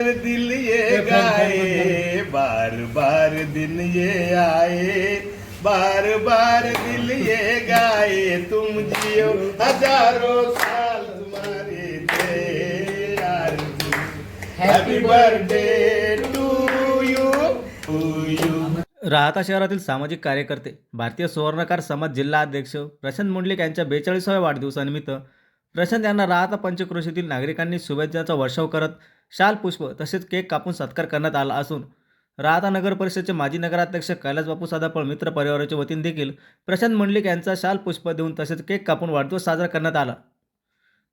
दिल ये गाए बार बार दिन ये आए बार बार दिल ये गाए तुम जियो हजारों साल तुम्हारे दे यार happy birthday to you to you Rahata शहरातील सामाजिक कार्यकर्ते भारतीय सुवर्णकार समाज जिल्हा अध्यक्ष प्रशांत मुंडलिक यांच्या बेचाळीसाव्या वाढदिवसानिमित्त प्रशांत यांना राहता पंचक्रोशीतील नागरिकांनी शुभेच्छांचा वर्षाव करत शाल पुष्प तसेच केक कापून सत्कार करण्यात आला असून राहता नगर परिषदेचे माजी नगराध्यक्ष कैलास बापू सादापळ मित्र परिवाराच्या वतीने देखील प्रशांत मंडलिक यांचा शाल पुष्प देऊन तसेच केक कापून वाढदिवस साजरा करण्यात आला.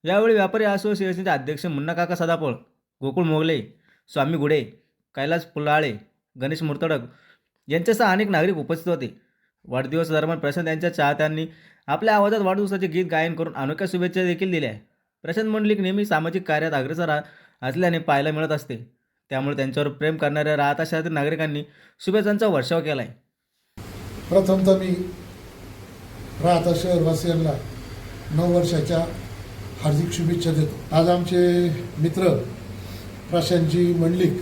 यावेळी व्यापारी असोसिएशनचे अध्यक्ष मुन्ना काका सदापळ गोकुळ मोगले स्वामी गुडे कैलास फुलाळे गणेश मुर्तडक यांच्यासह अनेक नागरिक उपस्थित होते. वाढदिवस दरम्यान प्रशांत यांच्या चाहत्यांनी आपल्या आवाजात वाढदिवसाचे गीत गायन करून अनोख्या शुभेच्छा देखील दिल्या. प्रशांत मंडलिक नेहमी सामाजिक कार्यात अग्रेसर असल्याने पाहायला मिळत असते. त्यामुळे त्यांच्यावर प्रेम करणाऱ्या राहता शहरातील नागरिकांनी शुभेच्छांचा वर्षाव केला आहे प्रथमतः मी राहता शहरवासियांना नऊ वर्षाच्या हार्दिक शुभेच्छा देतो. आज आमचे मित्र प्रशांतजी मंडलिक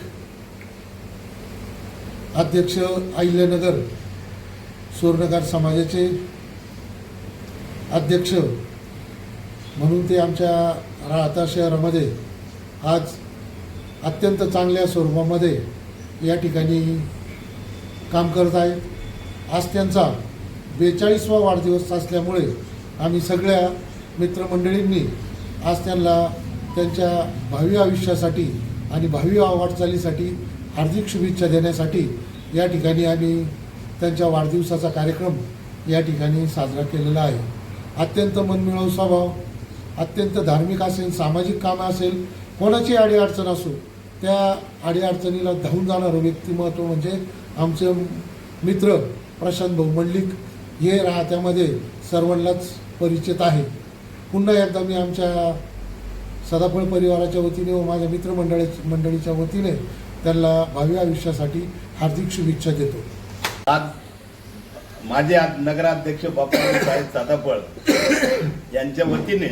अध्यक्ष अहिल्यानगर सुवर्णकार समाजाचे अध्यक्ष म्हणून ते आमच्या राहता शहरामध्ये आज अत्यंत चांगल्या स्वरूपामध्ये या ठिकाणी काम करत आहेत. आज त्यांचा बेचाळीसवा वाढदिवस असल्यामुळे आम्ही सगळ्या मित्रमंडळींनी आज त्यांना त्यांच्या भावी आयुष्यासाठी आणि भावी वाटचालीसाठी हार्दिक शुभेच्छा देण्यासाठी या ठिकाणी आम्ही त्यांच्या वाढदिवसाचा कार्यक्रम या ठिकाणी साजरा केलेला आहे. अत्यंत मनमिळावू स्वभाव अत्यंत धार्मिक असेल सामाजिक कामं असेल कोणाची अडीअडचण असो त्या अडीअडचणीला धावून जाणारं व्यक्तिमत्व म्हणजे आमचे मित्र प्रशांत भाऊ मंडलिक. हे राहत्यामध्ये सर्वांनाच परिचित आहे. पुन्हा एकदा मी आमच्या सदाफळ परिवाराच्या वतीने व माझ्या मित्रमंडळी मंडळीच्या वतीने त्यांना भावी आयुष्यासाठी हार्दिक शुभेच्छा देतो. आज माझे आज नगराध्यक्ष बापूराव साहेब सादापळ यांच्या वतीने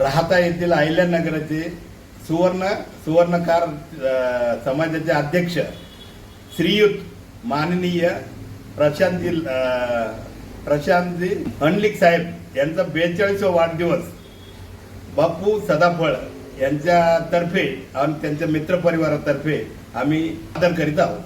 राहता येथील अहिल्यानगराचे सुवर्ण सुवर्णकार समाजाचे अध्यक्ष श्रीयुत माननीय प्रशांती अ, प्रशांतजी हंडलिक साहेब यांचा बेचाळीसवा वाढदिवस बापू सदाफळ यांच्यातर्फे आणि त्यांच्या मित्रपरिवारातर्फे आम्ही आदर करीत आहोत.